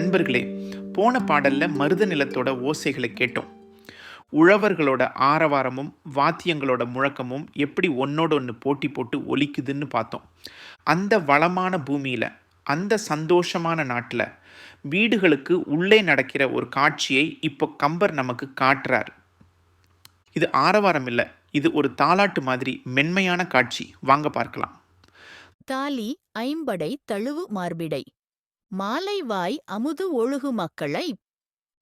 நண்பர்களே போன பாடல்ல மருத நிலத்தோட ஓசைகளை கேட்டோம். உழவர்களோட ஆரவாரமும் வாத்தியங்களோட முழக்கமும் எப்படி ஒன்னோட ஒன்று போட்டி போட்டு ஒலிக்குதுன்னு பார்த்தோம். அந்த வளமான பூமியில் அந்த சந்தோஷமான நாட்டில் வீடுகளுக்கு உள்ளே நடக்கிற ஒரு காட்சியை இப்போ கம்பர் நமக்கு காட்டுறார். இது ஆரவாரம் இல்லை இது ஒரு தாலாட்டு மாதிரி மென்மையான காட்சி. வாங்க பார்க்கலாம். தாலி ஐம்படை தழுவு மார்பிடை. மாலைவாய் அமுது ஒழுகு மக்களை.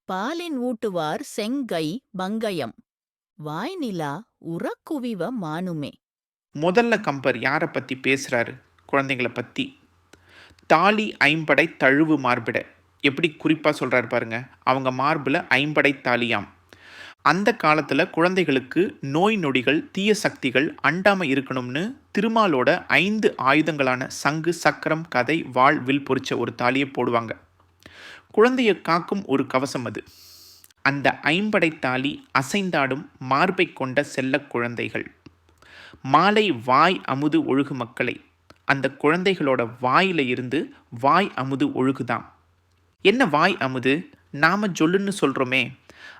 பாலின் ஊட்டுவார் செங்கை பங்கயம். வாய்நிலா உறக்குவிவ மானுமே. முதல்ல கம்பர் யாரை பற்றி பேசுகிறாரு குழந்தைங்களை பற்றி தாலி ஐம்படை தழுவு மார்பிட. எப்படி குறிப்பாக சொல்கிறாரு பாருங்க. அவங்க மார்பில் ஐம்படை தாலியாம். அந்த காலத்தில் குழந்தைகளுக்கு நோய் நொடிகள் தீய சக்திகள் அண்டாமல் இருக்கணும்னு திருமாலோட ஐந்து ஆயுதங்களான சங்கு சக்கரம் கதை வாள் வில் பொறிச்ச ஒரு தாலியை போடுவாங்க. குழந்தையை காக்கும் ஒரு கவசம் அது. அந்த ஐம்படை தாலி அசைந்தாடும் மார்பை கொண்ட செல்ல குழந்தைகள். மாலை வாய் அமுது ஒழுகு மக்களை. அந்த குழந்தைகளோட வாயில இருந்து வாய் அமுது ஒழுகுதாம். என்ன வாய் அமுது? நாம ஜொல்லுன்னு சொல்கிறோமே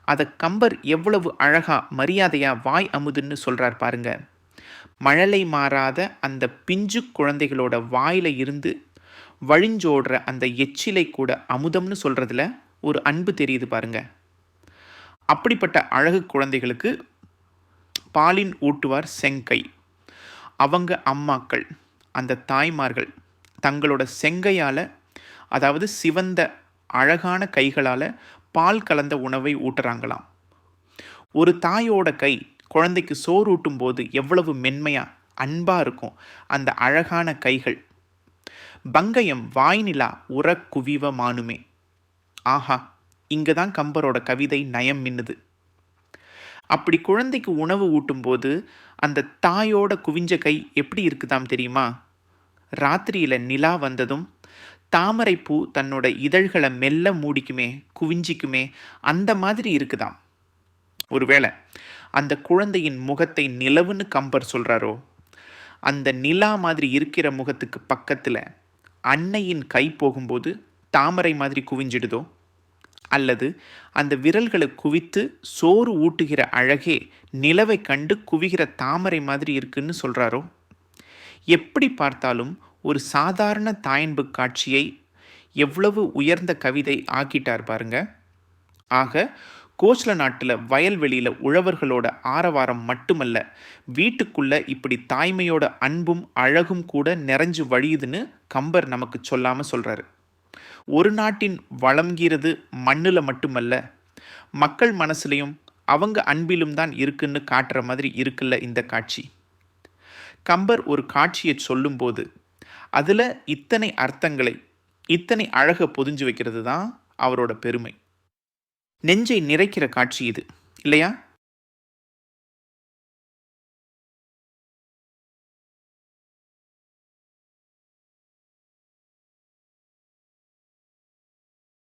அதை கம்பர் எவ்வளவு அழகா மரியாதையா வாய் அமுதுன்னு சொல்றார் பாருங்க. மழலை மாறாத அந்த பிஞ்சு குழந்தைகளோட வாயில இருந்து வழிஞ்சோடுற அந்த எச்சிலை கூட அமுதம்னு சொல்றதுல ஒரு அன்பு தெரியுது பாருங்க. அப்படிப்பட்ட அழகு குழந்தைகளுக்கு பாலின் ஊட்டுவார் செங்கை. அவங்க அம்மாக்கள் அந்த தாய்மார்கள் தங்களோட செங்கையால் அதாவது சிவந்த அழகான கைகளால் பால் கலந்த உணவை ஊட்டுறாங்களாம். ஒரு தாயோட கை குழந்தைக்கு சோறு ஊட்டும் போது எவ்வளவு மென்மையாக அன்பாக இருக்கும் அந்த அழகான கைகள். பங்கயம் வாய்நிலா உற குவிவ மானுமே. ஆஹா இங்கே தான் கம்பரோட கவிதை நயம் மின்னுது. அப்படி குழந்தைக்கு உணவு ஊட்டும்போது அந்த தாயோட குவிஞ்ச கை எப்படி இருக்குதாம் தெரியுமா? ராத்திரியில் நிலா வந்ததும் தாமரைப்பூ தன்னோட இதழ்களை மெல்ல மூடிக்குமே குவிஞ்சிக்குமே அந்த மாதிரி இருக்குதாம். ஒருவேளை அந்த குழந்தையின் முகத்தை நிலவுன்னு கம்பர் சொல்கிறாரோ அந்த நிலா மாதிரி இருக்கிற முகத்துக்கு பக்கத்தில் அன்னையின் கை போகும்போது தாமரை மாதிரி குவிஞ்சிடுதோ? அல்லது அந்த விரல்களை குவித்து சோறு ஊட்டுகிற அழகே நிலவை கண்டு குவிகிற தாமரை மாதிரி இருக்குன்னு சொல்கிறாரோ எப்படி பார்த்தாலும் ஒரு சாதாரண தாயன்பு காட்சியை எவ்வளவு உயர்ந்த கவிதை ஆக்கிட்டார் பாருங்க. ஆக கோச்சல நாட்டில் வயல்வெளியில் உழவர்களோட ஆரவாரம் மட்டுமல்ல வீட்டுக்குள்ள இப்படி தாய்மையோட அன்பும் அழகும் கூட நிறைஞ்சு வழியுதுன்னு கம்பர் நமக்கு சொல்லாமல் சொல்கிறாரு ஒரு நாட்டின் வளம்கிறது மண்ணில் மட்டுமல்ல மக்கள் மனசுலையும் அவங்க அன்பிலும் தான் இருக்குன்னு காட்டுற மாதிரி இருக்குல்ல இந்த காட்சி. கம்பர் ஒரு காட்சியை சொல்லும்போது அதில் இத்தனை அர்த்தங்களை இத்தனை அழகை பொதிஞ்சு வைக்கிறது தான் அவரோட பெருமை. நெஞ்சை நிறைக்கிற காட்சி இது இல்லையா?